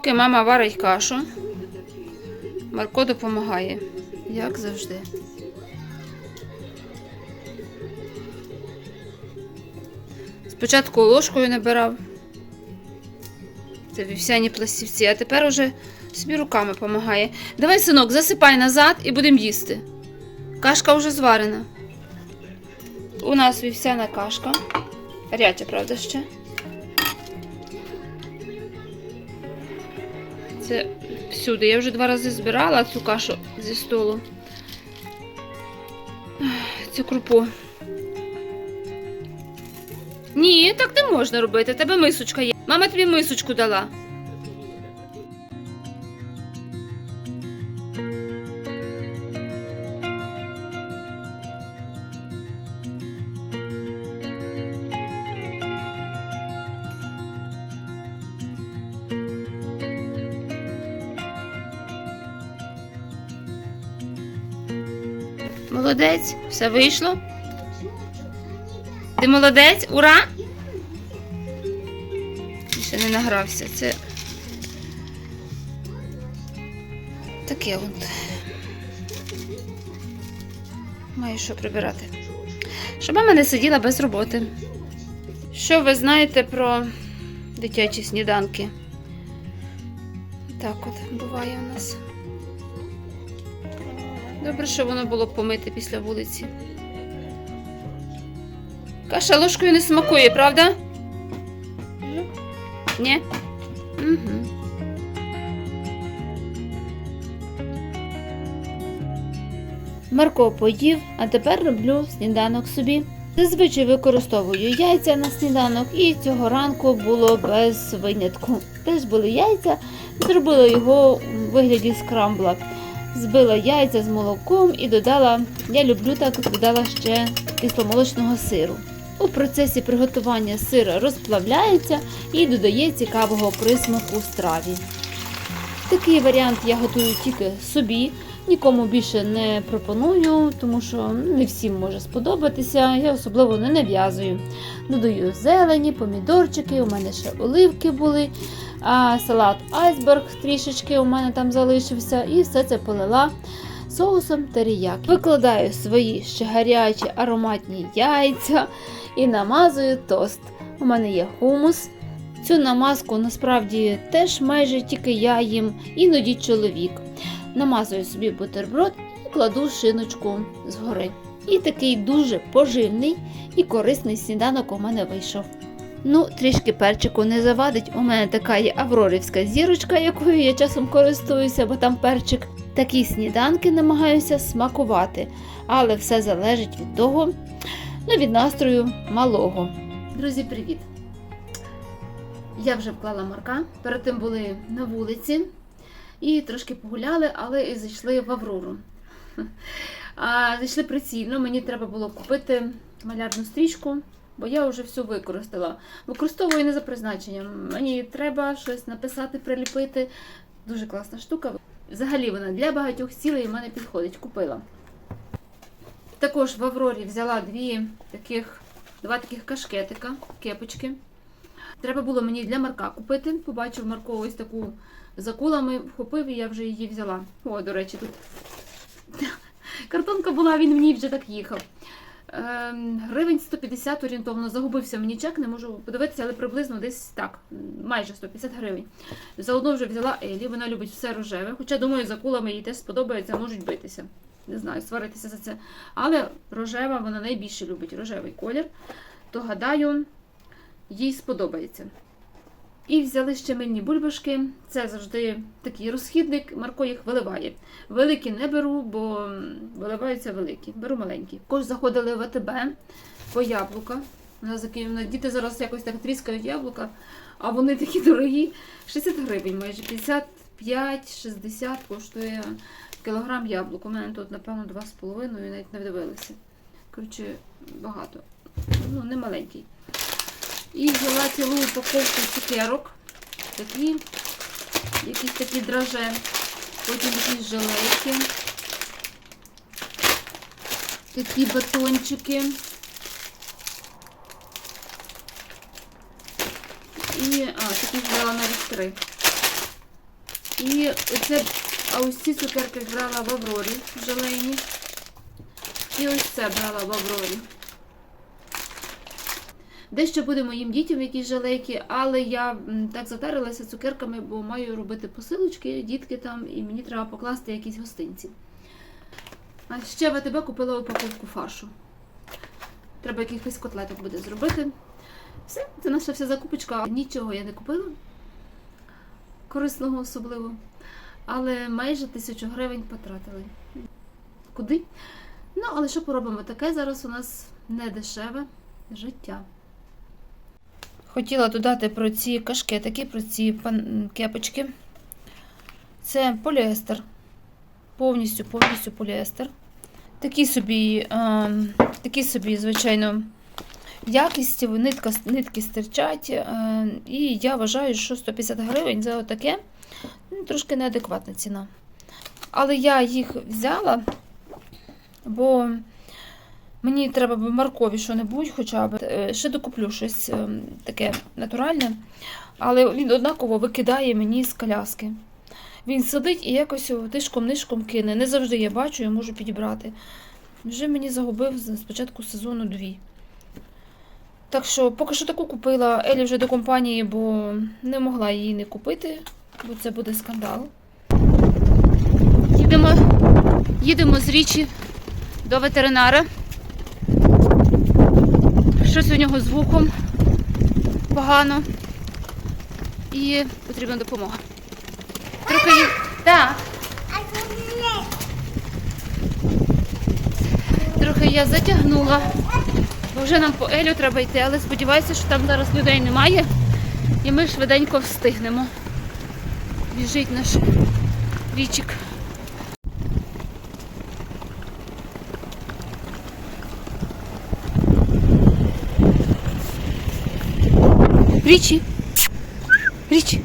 Поки мама варить кашу, Марко допомагає, як завжди. Спочатку ложкою набирав. Це вівсяні пластівці, а тепер уже собі руками допомагає. Давай, синок, засипай назад і будемо їсти. Кашка вже зварена. У нас вівсяна кашка. Гаряча, правда, ще? Це всюди. Я вже два рази збирала цю кашу зі столу. Цю крупу. Ні, так не можна робити. Тебе мисочка є. Мама тобі мисочку дала. Молодець, все вийшло. Ти молодець, ура! Ще не награвся. Це таке от. Маю що прибирати. Щоб мама не сиділа без роботи. Що ви знаєте про дитячі сніданки? Так от буває у нас. Добре, що воно було помите після вулиці. Каша ложкою не смакує, правда? Ні? Угу. Марко поїв, а тепер роблю сніданок собі. Зазвичай використовую яйця на сніданок, і цього ранку було без винятку. Теж були яйця, зробила його у вигляді скрамбла. Збила яйця з молоком і додала, я люблю так, додала ще кисломолочного сиру. У процесі приготування сира розплавляється і додає цікавого присмаку страві. Такий варіант я готую тільки собі, нікому більше не пропоную, тому що не всім може сподобатися. Я особливо не нав'язую. Додаю зелені, помідорчики, у мене ще оливки були, а салат айсберг трішечки у мене там залишився, і все це полила соусом теріякі. Викладаю свої ще гарячі ароматні яйця і намазую тост. У мене є хумус. Цю намазку насправді теж майже тільки я їм, іноді чоловік. Намазую собі бутерброд і кладу шиночку згори. І такий дуже поживний і корисний сніданок у мене вийшов. Ну, трішки перчику не завадить. У мене така є аврорівська зірочка, якою я часом користуюся, бо там перчик. Такі сніданки намагаюся смакувати, але все залежить від того, ну, від настрою малого. Друзі, привіт! Я вже вклала марка. Перед тим були на вулиці і трошки погуляли, але і зайшли в Аврору. А, зайшли прицільно, мені треба було купити малярну стрічку, бо я вже всю використала. Використовую не за призначенням. Мені треба щось написати, приліпити. Дуже класна штука. Взагалі вона для багатьох цілей в мене підходить. Купила. Також в Аврорі взяла дві таких, два таких кашкетика, кепочки. Треба було мені для Марка купити. Побачив Марко ось таку за кулами, вхопив і я вже її взяла. О, до речі, тут картонка була, він в ній вже так їхав. Ем, Гривень 150 орієнтовно загубився мені чек, не можу подивитися, але приблизно десь так, майже 150 гривень. Заодно вже взяла Елі, вона любить все рожеве, хоча, думаю, за кулами їй теж сподобається, можуть битися. Не знаю, сваритися за це. Але рожева вона найбільше любить рожевий колір. То гадаю, їй сподобається. І взяли ще мильні бульбашки. Це завжди такий розхідник, Марко їх виливає. Великі не беру, бо виливаються великі. Беру маленькі. Також заходили в АТБ по яблука. Діти зараз якось так тріскають яблука, а вони такі дорогі. 60 гривень, майже 55-60 коштує кілограм яблук. У мене тут, напевно, 2,5 і навіть не вдивилися. Коротше, багато. Ну, не маленький. І взяла цілу упаковку цукерок. Такі, якісь такі драже. Потім якісь жилетки. Такі батончики. І, а, такі взяла навіть три. І оце, а ось ці цукерки брала в Аврорі в желейні. І ось це брала в Аврорі. Дещо буде моїм дітям якісь жалейки, але я так затарилася цукерками, бо маю робити посилочки, дітки там, і мені треба покласти якісь гостинці. А ще в АТБ купила упаковку фаршу. Треба якихось котлеток буде зробити. Все, це наша вся закупочка. Нічого я не купила. Корисного особливо. Але майже тисячу гривень потратили. Куди? Ну, але що поробимо? Таке зараз у нас не дешеве життя. Хотіла додати про ці кашкетики, про ці кепочки. Це поліестер. Повністю, повністю поліестер. Такі собі, е, такі собі, звичайно, якість, нитка, нитки стирчать. Е, і я вважаю, що 150 гривень за отаке ну, трошки неадекватна ціна. Але я їх взяла, бо мені треба б моркові що-небудь, хоча б Е, ще докуплю щось е, таке натуральне, але він однаково викидає мені з коляски. Він сидить і якось тишком-нишком кине. Не завжди я бачу і можу підібрати. Вже мені загубив з початку сезону дві. Так що поки що таку купила Елі вже до компанії, бо не могла її не купити, бо це буде скандал. Їдемо, їдемо з річі до ветеринара. Щось у нього з вухом погано. І потрібна допомога. Трохи їх. Так. Трохи я затягнула, бо вже нам по Елю треба йти, але сподіваюся, що там зараз людей немає. І ми швиденько встигнемо. Біжить наш річик. Річі. Річі.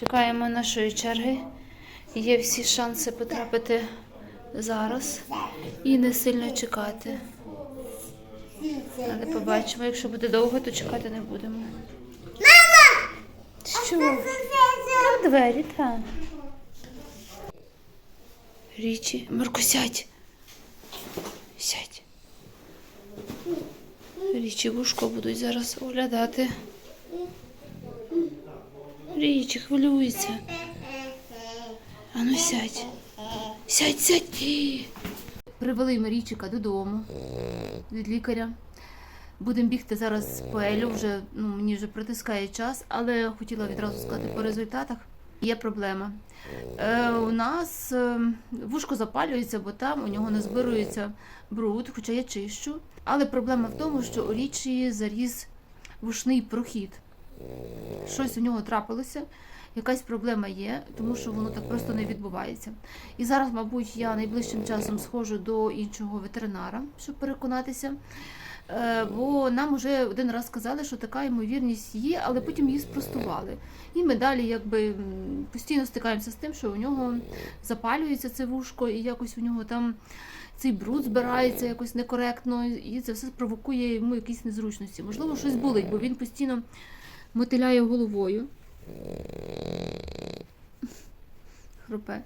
Чекаємо нашої черги. Є всі шанси потрапити зараз і не сильно чекати. Але побачимо, якщо буде довго, то чекати не будемо. Мама! Що? Там двері, так. Річі, Марко, сядь. Сядь. Річі вушко будуть зараз оглядати. Річі, хвилюється. Ану сядь. Сядь, сядь. Привели Марійчика додому від лікаря. Будемо бігти зараз по Елю, вже ну, мені вже притискає час, але хотіла відразу сказати по результатах. Є проблема. Е, у нас е, вушко запалюється, бо там у нього не збирується бруд, хоча я чищу. Але проблема в тому, що у річі заріс вушний прохід. Щось у нього трапилося, якась проблема є, тому що воно так просто не відбувається. І зараз, мабуть, я найближчим часом схожу до іншого ветеринара, щоб переконатися. Е, Бо нам вже один раз сказали, що така ймовірність є, але потім її спростували. І ми далі якби постійно стикаємося з тим, що у нього запалюється це вушко, і якось у нього там цей бруд збирається якось некоректно, і це все провокує йому якісь незручності. Можливо, щось болить, бо він постійно мотиляє головою. Хрупе.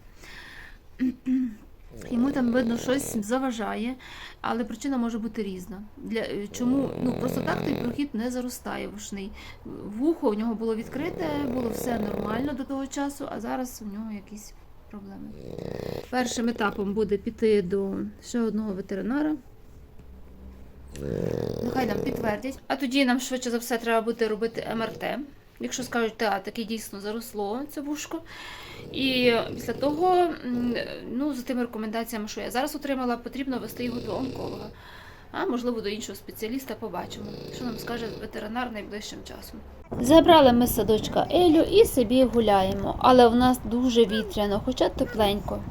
Йому там видно щось заважає, але причина може бути різна. Для е, чому ну просто так той прохід не заростає вушний. Вухо у нього було відкрите, було все нормально до того часу, а зараз у нього якісь проблеми. Першим етапом буде піти до ще одного ветеринара. Нехай нам підтвердять. А тоді нам швидше за все треба буде робити МРТ. Якщо скажуть, так, таке дійсно заросло це вушко. І після того, ну, за тими рекомендаціями, що я зараз отримала, потрібно вести його до онколога. А можливо до іншого спеціаліста побачимо, що нам скаже ветеринар найближчим часом. Забрали ми садочка Елю і собі гуляємо, але в нас дуже вітряно, хоча тепленько.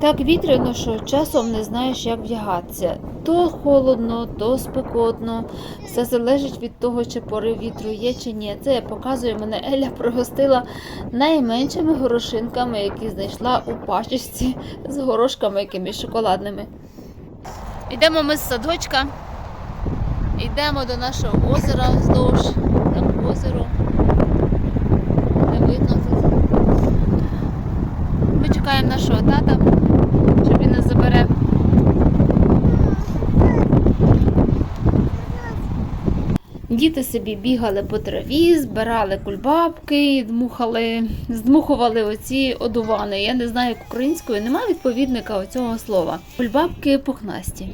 Так вітряно, що часом не знаєш, як вдягатися. То холодно, то спекотно. Все залежить від того, чи порив вітру є чи ні. Це я показую, мене Еля пригостила найменшими горошинками, які знайшла у пачечці з горошками якимись шоколадними. Йдемо ми з садочка, йдемо до нашого озера вздовж, там озеро. Діти собі бігали по траві, збирали кульбабки, дмухали, здмухували оці одувани. Я не знаю, як українською немає відповідника цього слова. Кульбабки пухнасті.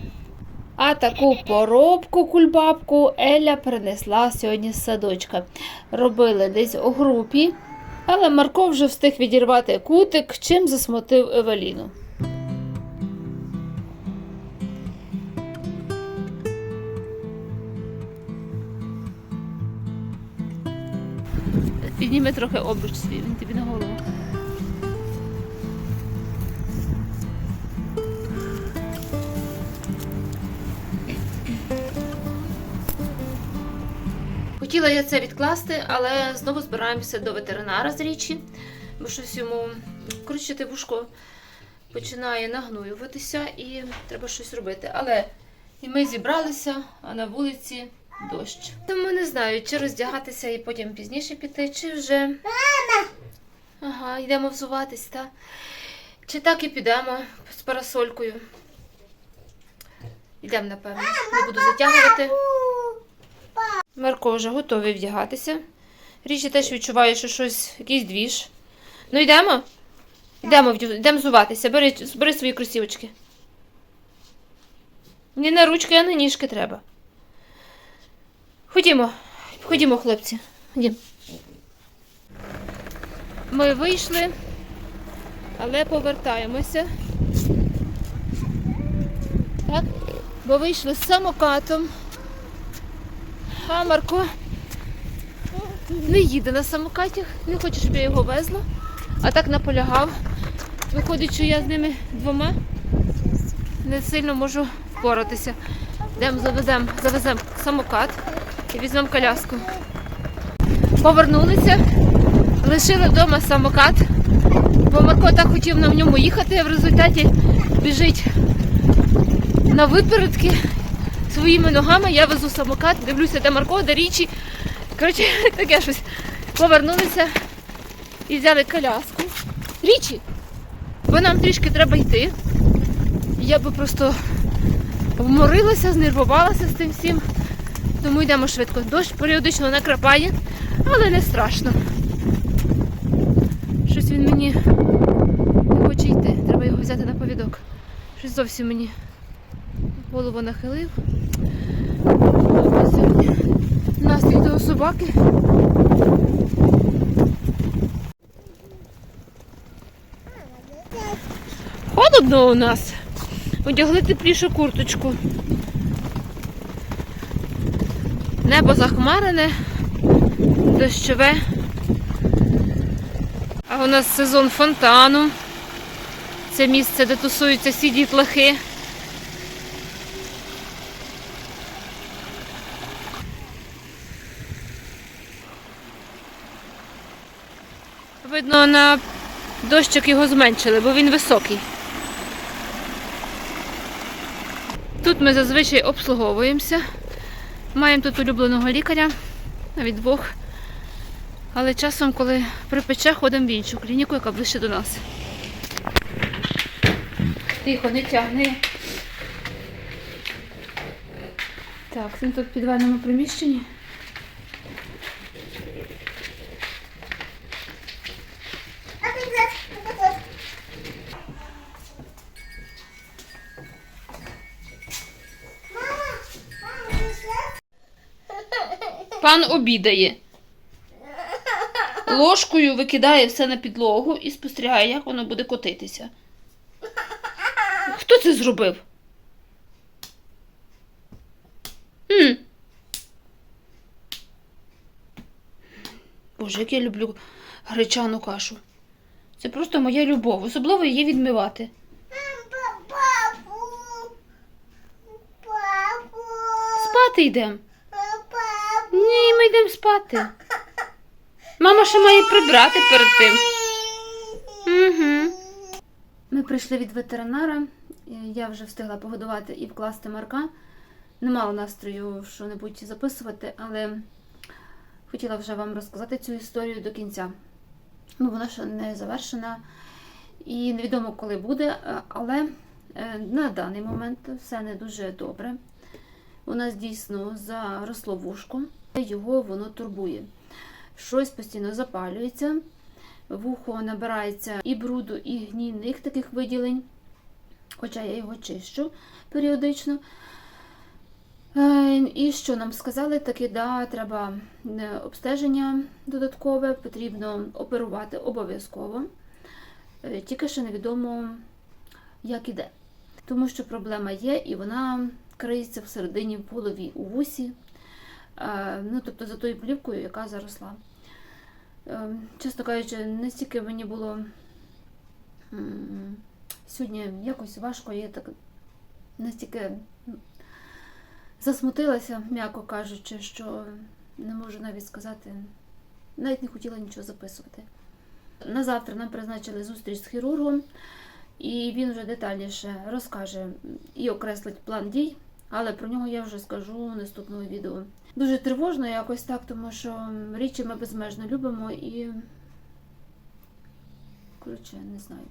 А таку поробку кульбабку Еля принесла сьогодні з садочка. Робили десь у групі, але Марко вже встиг відірвати кутик, чим засмутив Евеліну. Підніми трохи обруч свій, він тобі на голову. Хотіла я це відкласти, але знову збираємося до ветеринара з річі, бо щось йому коротше, те вушко починає нагноюватися і треба щось робити. Але і ми зібралися, на вулиці дощ. Тому не знаю, чи роздягатися і потім пізніше піти, чи вже. Мама! Ага, йдемо взуватись, так? Чи так і підемо з парасолькою. Йдемо, напевно. Не буду затягувати. Марко вже готовий вдягатися. Річі теж відчуває, що щось, якийсь двіж. Ну йдемо? Йдемо, йдемо взуватися. Бери, бери свої кросівочки. Не на ручки, а на ніжки треба. Ходімо, ходімо, хлопці. Ходімо. Ми вийшли, але повертаємося. Так? Бо вийшли з самокатом. А Марко не їде на самокаті, не хоче, щоб я його везла, а так наполягав. Виходить, що я з ними двома не сильно можу впоратися. Йдемо, завеземо, завеземо самокат і візьмемо коляску. Повернулися, лишили вдома самокат, бо Марко так хотів на ньому їхати, а в результаті біжить на випередки своїми ногами. Я везу самокат, дивлюся, де Марко, де річі. Коротше, таке щось. Повернулися і взяли коляску. Річі, бо нам трішки треба йти. Я би просто вморилася, знервувалася з тим всім. Тому йдемо швидко. Дощ періодично накрапає, але не страшно. Щось він мені не хоче йти. Треба його взяти на повідок. Щось зовсім мені голову нахилив. Сьогодні настрій того собаки. Холодно у нас. Одягли теплішу курточку. Небо захмарене, дощове. А у нас сезон фонтану. Це місце, де тусуються всі дітлахи. Видно, на дощик його зменшили, бо він високий. Тут ми зазвичай обслуговуємося. Маємо тут улюбленого лікаря, навіть двох. Але часом, коли припече, ходимо в іншу клініку, яка ближче до нас. Тихо, не тягни. Так, він тут в підвальному приміщенні. Пан обідає. Ложкою викидає все на підлогу і спостерігає, як воно буде котитися. Хто це зробив? М? Боже, як я люблю гречану кашу. Це просто моя любов. Особливо її відмивати. Спати йдемо. Папу. Ні, ми йдемо спати. Мама ще має прибрати перед тим. Угу. Ми прийшли від ветеринара. Я вже встигла погодувати і вкласти Марка. Не мала настрою що-небудь записувати, але хотіла вже вам розказати цю історію до кінця. Ну, вона ще не завершена і невідомо, коли буде, але е, на даний момент все не дуже добре. У нас дійсно заросло вушко. Його воно турбує. Щось постійно запалюється, вухо набирається і бруду, і гнійних таких виділень, хоча я його чищу періодично. Е, І що нам сказали, таки да, треба е, обстеження додаткове, потрібно оперувати обов'язково. Е, Тільки ще невідомо, як іде. Тому що проблема є, і вона криється всередині в голові у вусі, ну, тобто за тою плівкою, яка заросла. Е, Чесно кажучи, настільки мені було сьогодні якось важко, я так настільки засмутилася, м'яко кажучи, що не можу навіть сказати, навіть не хотіла нічого записувати. На завтра нам призначили зустріч з хірургом, і він вже детальніше розкаже і окреслить план дій, але про нього я вже скажу у наступному відео. Дуже тривожно якось так, тому що річі ми безмежно любимо і. Коротше, не знаю.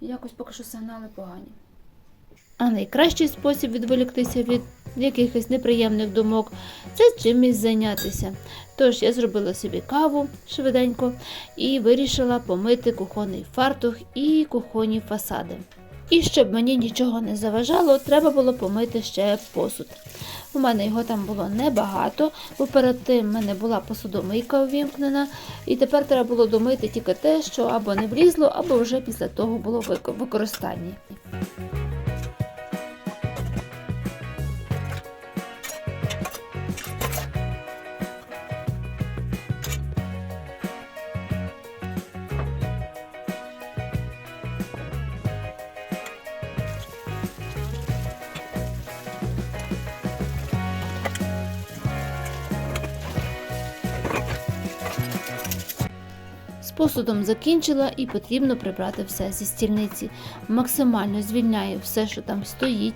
Якось поки що сигнали погані. А найкращий спосіб відволіктися від якихось неприємних думок це чимось зайнятися. Тож я зробила собі каву швиденько і вирішила помити кухонний фартух і кухонні фасади. І щоб мені нічого не заважало, треба було помити ще посуд. У мене його там було небагато, бо перед тим в мене була посудомийка увімкнена, і тепер треба було домити тільки те, що або не влізло, або вже після того було в посудом закінчила і потрібно прибрати все зі стільниці. Максимально звільняю все, що там стоїть,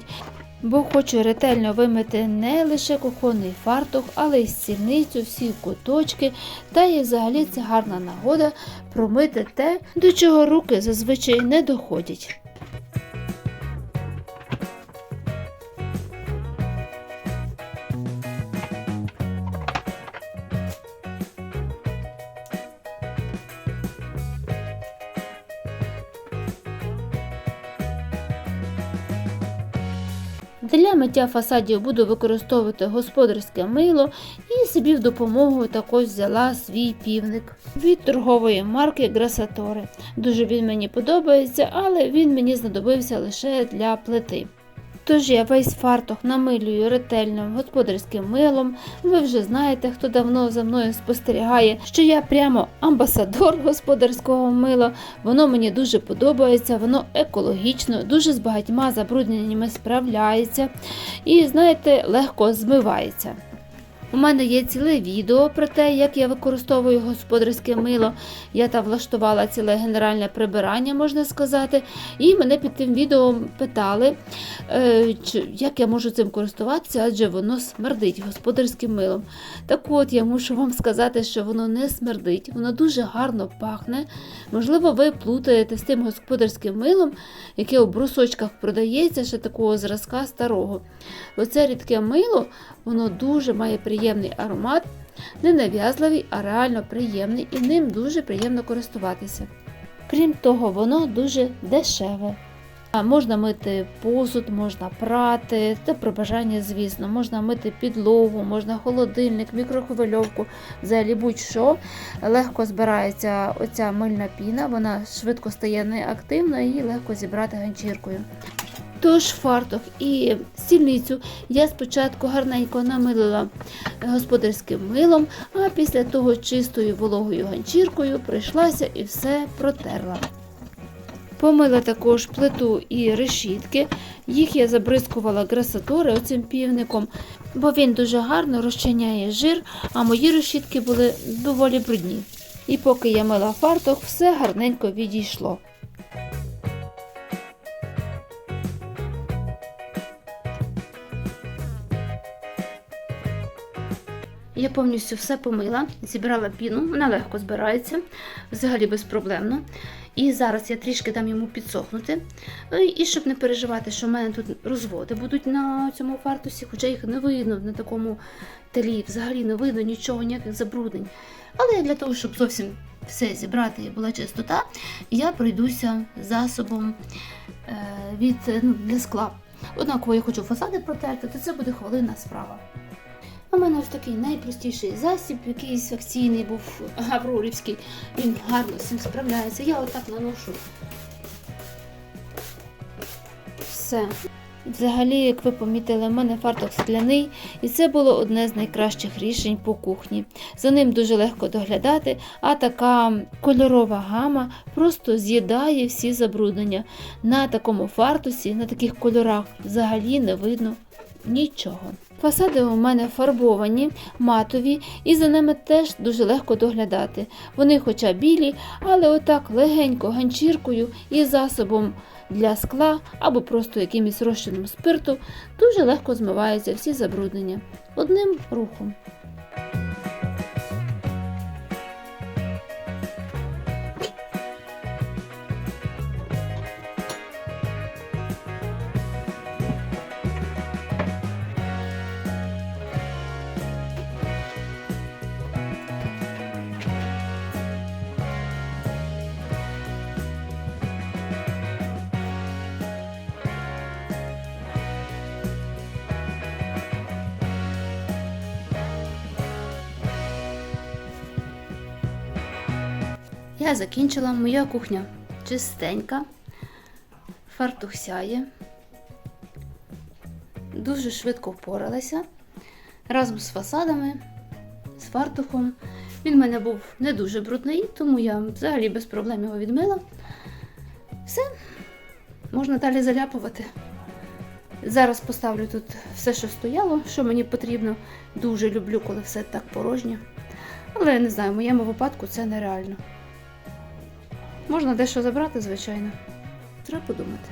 бо хочу ретельно вимити не лише кухонний фартух, але й стільницю, всі куточки, та і взагалі це гарна нагода промити те, до чого руки зазвичай не доходять. Для миття фасадів буду використовувати господарське мило і собі в допомогу також взяла свій півник від торгової марки Грасатори. Дуже він мені подобається, але він мені знадобився лише для плити. Тож я весь фартух намилюю ретельним господарським милом. Ви вже знаєте, хто давно за мною спостерігає, що я прямо амбасадор господарського мила. Воно мені дуже подобається, воно екологічно, дуже з багатьма забрудненнями справляється і, знаєте, легко змивається. У мене є ціле відео про те, як я використовую господарське мило. Я там влаштувала ціле генеральне прибирання, можна сказати. І мене під тим відео питали, е, як я можу цим користуватися, адже воно смердить господарським милом. Так от я мушу вам сказати, що воно не смердить, воно дуже гарно пахне. Можливо, ви плутаєте з тим господарським милом, яке у брусочках продається, ще такого зразка старого. Оце рідке мило, воно дуже має приємний аромат, не нав'язливий, а реально приємний, і ним дуже приємно користуватися. Крім того, воно дуже дешеве. Можна мити посуд, можна прати, та при бажанні, звісно, можна мити підлогу, можна холодильник, мікрохвильовку, взагалі будь-що. Легко збирається оця мильна піна, вона швидко стає неактивна і легко зібрати ганчіркою. Тож фартух і стільницю я спочатку гарненько намилила господарським милом, а після того чистою вологою ганчіркою прийшлася і все протерла. Помила також плиту і решітки. Їх я забризкувала грасатори оцим півником, бо він дуже гарно розчиняє жир, а мої решітки були доволі брудні. І поки я мила фартух, все гарненько відійшло. Я повністю все помила, зібрала піну, вона легко збирається, взагалі безпроблемно. І зараз я трішки дам йому підсохнути. Е, І щоб не переживати, що в мене тут розводи будуть на цьому фартусі, хоча їх не видно на такому телі, взагалі не видно нічого, ніяких забруднень. Але для того, щоб зовсім все зібрати і була чистота, я пройдуся засобом е, від ну, для скла. Однаково я хочу фасади протерти, то це буде хвилина справа. У мене ось такий найпростіший засіб, якийсь акційний був Аврорівський. Він гарно з цим справляється. Я отак наношу. Все. Взагалі, як ви помітили, в мене фартук скляний, і це було одне з найкращих рішень по кухні. За ним дуже легко доглядати, а така кольорова гама просто з'їдає всі забруднення. На такому фартусі, на таких кольорах взагалі не видно нічого. Фасади у мене фарбовані, матові, і за ними теж дуже легко доглядати. Вони хоча білі, але отак легенько ганчіркою і засобом для скла або просто якимось розчином спирту дуже легко змиваються всі забруднення одним рухом. Я закінчила, моя кухня чистенька, фартух сяє. Дуже швидко впоралася разом з фасадами, з фартухом. Він в мене був не дуже брудний, тому я взагалі без проблем його відмила. Все, можна далі заляпувати. Зараз поставлю тут все, що стояло, що мені потрібно. Дуже люблю, коли все так порожнє. Але я не знаю, в моєму випадку це нереально. Можна дещо забрати, звичайно. Треба подумати.